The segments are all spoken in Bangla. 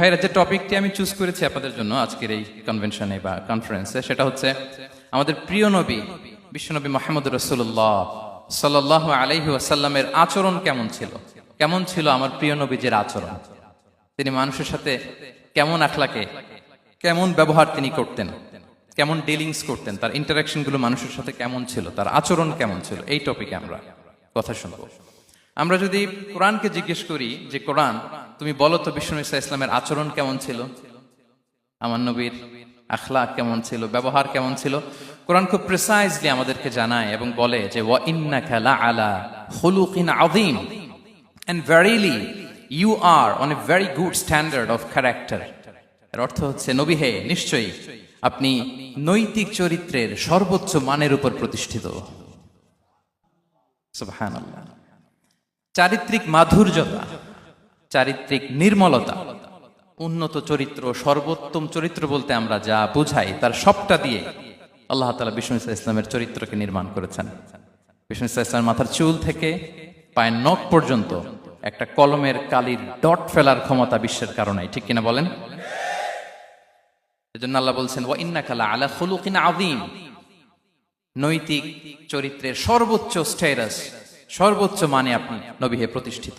ভাইরা, যে টপিকটি আমি চুজ করেছি আপনাদের জন্য আজকের এই কনভেনশনে বা কনফারেন্সে সেটা হচ্ছে আমাদের প্রিয় নবী বিশ্বনবী মোহাম্মদ রসুল্লাহ সাল্লাহ আলাইহি আসাল্লামের আচরণ কেমন ছিল? কেমন ছিল আমার প্রিয় নবীজের আচরণ? তিনি মানুষের সাথে কেমন আখলাকে, কেমন ব্যবহার তিনি করতেন, কেমন ডিলিংস করতেন, তার ইন্টারাকশনগুলো মানুষের সাথে কেমন ছিল, তার আচরণ কেমন ছিল, এই টপিকে আমরা কথা শুনব। আমরা যদি কোরআনকে জিজ্ঞেস করি যে, কোরআন তুমি বলো তো বিষ্ণু ইসা ইসলামের আচরণ কেমন ছিল? আমার নবীর আখলা কেমন ছিল? ব্যবহার কেমন ছিল? কোরআন খুব প্রিসাইজলি আমাদেরকে জানায় এবং বলে যে, ওয়া ইন্না খেলা আলা আদিম and verily you are on a very good standard of character এর অর্থ হচ্ছে, নবী হে, নিশ্চয়ই আপনি নৈতিক চরিত্রের সর্বোচ্চ মানের উপর প্রতিষ্ঠিত। চারিত্রিক মাধুর্যতা চারিত্রিক নির্মলতা। উন্নত চরিত্র, সর্বোত্তম চরিত্র বলতে আমরা যা বুঝাই, তার সবটা দিয়ে আল্লাহ তালা বিষ্ণু ইসা ইসলামের চরিত্রকে নির্মাণ করেছেন। বিষ্ণু ইসা ইসলামের মাথার চুল থেকে পায়ের নখ পর্যন্ত একটা কলমের কালির ডট ফেলার ক্ষমতা বিশ্বের কারণে, ঠিক কিনা বলেন? এজন্য আল্লাহ বলছেন, ওয়া ইন্না কালা আলা খুলুকিন আযীম। নৈতিক চরিত্রের সর্বোচ্চ স্টেটাস সর্বোচ্চ মানে আপনি নবীহে প্রতিষ্ঠিত।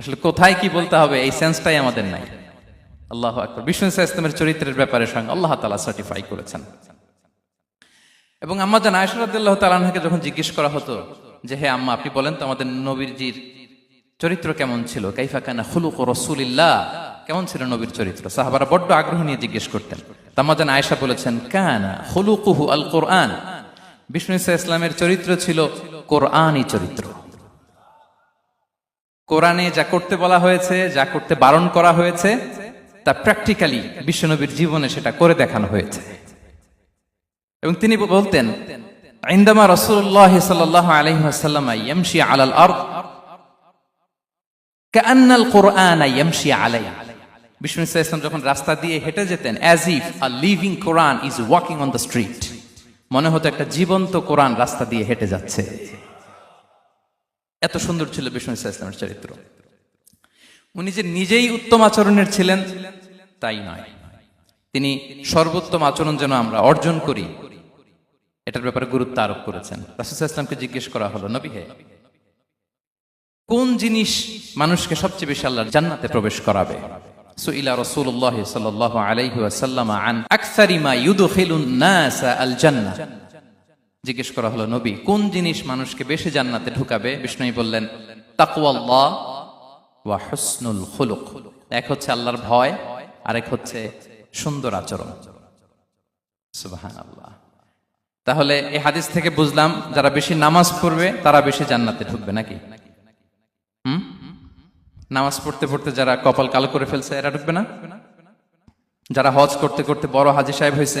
আসলে কোথায় কি বলতে হবে, এই সেন্সটাই আমাদের নাই। আল্লাহ আকবর। বিষ্ণু ইসলামের চরিত্রের ব্যাপারে সঙ্গে আল্লাহ তালা সার্টিফাই করেছেন। এবং আম্মা জান আয়সরাদ্দাল্লাহ তালানহাকে যখন জিজ্ঞেস করা হতো যে, হে আম্মা, আপনি বলেন তো আমাদের নবীরজির চরিত্র কেমন ছিল? কাইফা কানা খুলুক রসুলিল্লাহ। কেমন ছিল নবীর চরিত্র? সাহাবারা বড্ড আগ্রহ নিয়ে জিজ্ঞেস করতেন। তাম্মা জান আয়েশা বলেছেন, কানা খুলুকুহু আল কোরআন বিষ্ণু ইসা ইসলামের চরিত্র ছিল কোরআনই চরিত্র। কোরআনে যা করতে বলা হয়েছে, যা করতে বারণ করা হয়েছে, তা প্র্যাকটিক্যালি বিশ্বনবীর জীবনে সেটা করে দেখানো হয়েছে। এবং তিনি বলতেন আইন্দামা রসুল্লাহ সাল্লাহ আলহিহাসাল্লাম ইয়ামশি আলাল আর কান্নাল কোরআন ইয়ামশি আলাই বিষ্ণু ইসলাম যখন রাস্তা দিয়ে হেঁটে যেতেন as if a living Quran is walking on the street মনে হতো একটা জীবন্ত কোরআন রাস্তা দিয়ে হেঁটে যাচ্ছে। এত সুন্দর ছিল বিষ্ণু ইসা ইসলামের চরিত্র। উনি যে নিজেই উত্তম আচরণের ছিলেন, তাই নয়। তিনি সর্বোত্তম আচরণ যেন আমরা অর্জন করি, এটার ব্যাপারে গুরুত্ব আরোপ করেছেন। রাসুল ইসলামকে জিজ্ঞেস করা হলো, নবী হে, কোন জিনিস মানুষকে সবচেয়ে বেশি আল্লাহর জান্নাতে প্রবেশ করাবে? সুইলা রাসূলুল্লাহ সাল্লাল্লাহু আলাইহি ওয়াসাল্লাম আন আকসারি মা ইউদখিলুন নাস আল জান্নাহ জিজ্ঞেস করা হলো, নবী, কোন জিনিস মানুষকে বেশি জান্নাতে ঢুকাবে? বিষ্ণুই বললেন, তাকওয়াল্লাহ ওয়া এক হচ্ছে আল্লাহর ভয়, আরেক হচ্ছে সুন্দর আচরণ। তাহলে এই হাদিস থেকে বুঝলাম, যারা বেশি নামাজ পড়বে, তারা বেশি জান্নাতে ঢুকবে নাকি? হুম? নামাজ পড়তে পড়তে যারা কপাল কালো করে ফেলছে, এরা ঢুকবে না? যারা হজ করতে করতে বড় হাজি সাহেব হয়েছে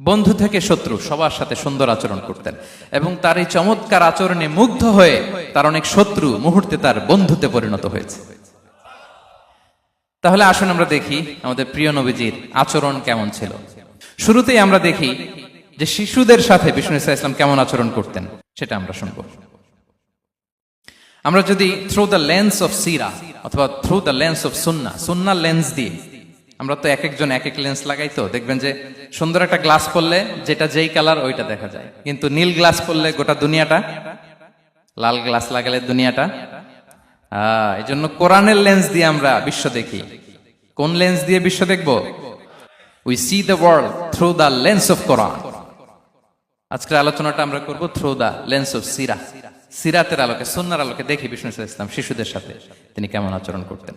বন্ধু থেকে শত্রু, সবার সাথে সুন্দর আচরণ করতেন। এবং তার এই চমৎকার আচরণে মুগ্ধ হয়ে তার অনেক শত্রু মুহূর্তে তার বন্ধুতে পরিণত হয়েছে। তাহলে আসুন আমরা দেখি আমাদের প্রিয় নবীজির আচরণ কেমন ছিল। শুরুতেই আমরা দেখি যে শিশুদের সাথে বিষ্ণু ইসা ইসলাম কেমন আচরণ করতেন, সেটা আমরা শুনব। আমরা যদি through the lens of Seerah অথবা through the lens of Sunnah Sunnah lens দিয়ে আমরা তো এক একজন এক এক লেন্স লাগাই তো, দেখবেন যে সুন্দর একটা গ্লাস পরলে যেটা যেই কালার ওইটা দেখা যায়। কিন্তু নীল গ্লাস পরলে গোটা দুনিয়াটা, লাল গ্লাস লাগালে দুনিয়াটা। এই জন্য কোরআনের লেন্স দিয়ে আমরা বিশ্ব দেখি। কোন লেন্স দিয়ে বিশ্ব দেখব? We see the world through the lens of Quran আজকের আলোচনাটা আমরা করব থ্রু দা লেন্স অফ সিরা সিরাতের আলোকে, সুন্নার আলোকে দেখি বিষ্ণু ইসা ইসলাম শিশুদের সাথে। তিনি কেমন আচরণ করতেন?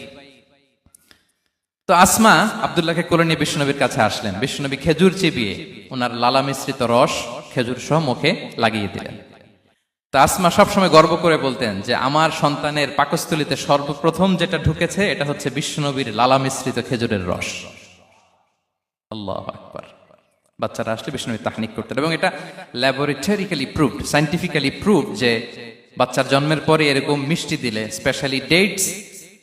তো আসমা আব্দুল্লাহকে কোলে নিয়ে বিষ্ণুনবীর কাছে আসলেন। বিষ্ণুনবী খেজুর চিবিয়ে ওনার লালা মিশ্রিত রস খেজুর সহ মুখে লাগিয়ে দিলেন। তো আসমা সবসময় গর্ব করে বলতেন যে, আমার সন্তানের পাকস্থলিতে সর্বপ্রথম যেটা ঢুকেছে, এটা হচ্ছে বিষ্ণুনবীর লালা মিশ্রিত খেজুরের রস। আল্লাহ আকবার। বাচ্চারা আসলে বিষ্ণু তাহনিক করতেন এবং এটা ল্যাবরেটরিক্যালি প্রুভড সাইন্টিফিক্যালি প্রুভ যে, বাচ্চার জন্মের পরে এরকম মিষ্টি দিলে স্পেশালি ডেটস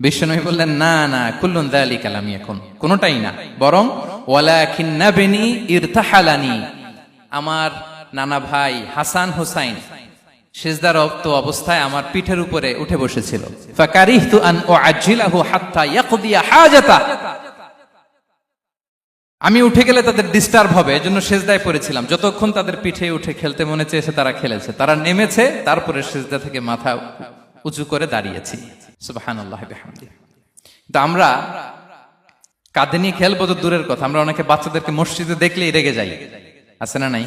বিশ্বনবী বললেন, না না, কুল্লুন দালি কালামি এখন কোনোটাই না। বরং, ওয়ালাকিন নাবেনি ইরতাহালানি। আমার নানা ভাই হাসান হুসাইন অবস্থায় আমার পিঠের উপরে উঠে বসেছিল। ফাকারিহতু আন উআজ্জিলাহু হাত্তা ইয়াকদিয়া হাজাতা। আমি উঠে গেলে তাদের ডিস্টার্ব হবে, এজন্য সেজদায় পড়েছিলাম। যতক্ষণ তাদের পিঠে উঠে খেলতে মনে চেয়েছে, তারা খেলেছে। তারা নেমেছে, তারপরে সেজদা থেকে মাথা উঁচু করে দাঁড়িয়েছি। কিন্তু আমরা কাঁধে নিয়ে খেলব তো দূরের কথা। আমরা অনেকে বাচ্চাদেরকে মসজিদে দেখলেই রেগে যাই। আছে না নাই?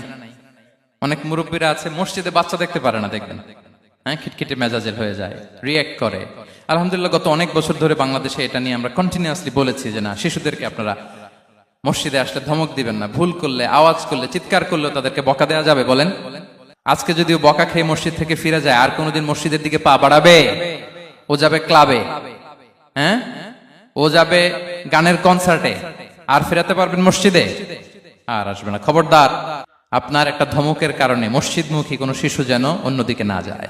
অনেক মুরব্বীরা আছে, মসজিদে বাচ্চা দেখতে পারে না দেখবেন হ্যাঁ খিটখিটে মেজাজের হয়ে যায় রিয়াক্ট করে। আলহামদুলিল্লাহ, গত অনেক বছর ধরে বাংলাদেশে এটা নিয়ে আমরা কন্টিনিউয়াসলি বলেছি যে, না, শিশুদেরকে আপনারা মসজিদে আসলে ধমক দিবেন না। ভুল করলে, আওয়াজ করলে, চিৎকার করলে তাদেরকে বকা দেওয়া যাবে, বলেন। আজকে যদিও বকা খেয়ে মসজিদ থেকে ফিরে যায়, আর কোনোদিন মসজিদের দিকে পা বাড়াবে? ও যাবে ক্লাবে। হ্যাঁ? ও যাবে গানের কনসার্টে আর ফেরাতে পারবেন মসজিদে? আর আসবে না। খবরদার, আপনার একটা ধমকের কারণে মসজিদমুখী কোনো শিশু যেন অন্যদিকে না যায়।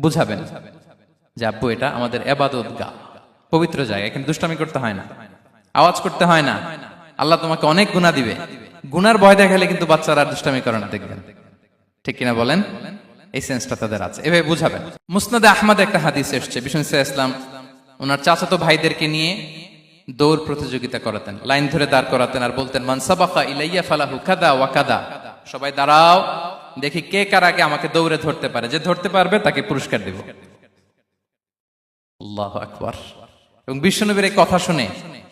বুঝাবেন যে আব্বু, এটা আমাদের এবাদত গা। পবিত্র জায়গা, এখানে দুষ্টামি করতে হয় না। আওয়াজ করতে হয় না। আল্লাহ তোমাকে অনেক গুণা দিবে। গুনার ভয় দেখালে কিন্তু বাচ্চারা দুষ্টামি করে না, দেখবেন। ঠিক কিনা বলেন? এই সেন্সটা তাদের আছে। এভাবে বুঝাবেন। মুসনাদে আহমদ একটা হাদিস এসছে, বিষ্ণু ইসলাম ওনার চাচাতো ভাইদেরকে নিয়ে দৌড় প্রতিযোগিতা করাতেন, লাইন ধরে দাঁড় করাতেন আর বলতেন মানসাবাকা ইলাইয়া ফালাহু কাদা ওয়া কাদা সবাই, দাঁড়াও, দেখি কে কার আগে আমাকে দৌড়ে ধরতে পারে। যে ধরতে পারবে তাকে পুরস্কার দেব। আল্লাহ আকবার। এবং বিশ্বনবীর এই কথা শুনে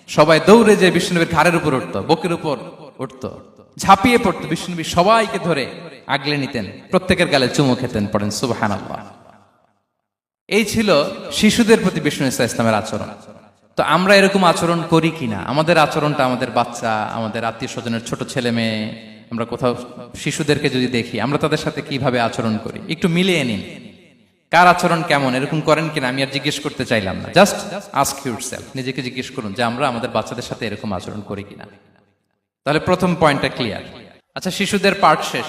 সবাই দৌড়ে যে বিশ্বনবীর ঘাড়ের উপর উঠতো, বকের উপর উঠতো, ঝাঁপিয়ে পড়তো। বিশ্বনবী সবাইকে ধরে আগলে নিতেন, প্রত্যেকের গালে চুমু খেতেন, পড়েন সুবাহান এই ছিল শিশুদের প্রতি বিষ্ণু ইসা ইসলামের আচরণ। তো আমরা এরকম আচরণ করি কিনা? আমাদের আচরণটা আমাদের বাচ্চা, আমাদের আত্মীয় স্বজনের ছোট ছেলে মেয়ে, আমরা কোথাও শিশুদেরকে যদি দেখি, আমরা তাদের সাথে কীভাবে আচরণ করি? একটু মিলিয়ে নিন। কার আচরণ কেমন? এরকম করেন কিনা? আমি আর জিজ্ঞেস করতে চাইলাম না। জাস্ট আস্ক ইউর সেলফ নিজেকে জিজ্ঞেস করুন যে আমরা আমাদের বাচ্চাদের সাথে এরকম আচরণ করি কিনা। তাহলে প্রথম পয়েন্টটা ক্লিয়ার আচ্ছা শিশুদের পার্ট শেষ।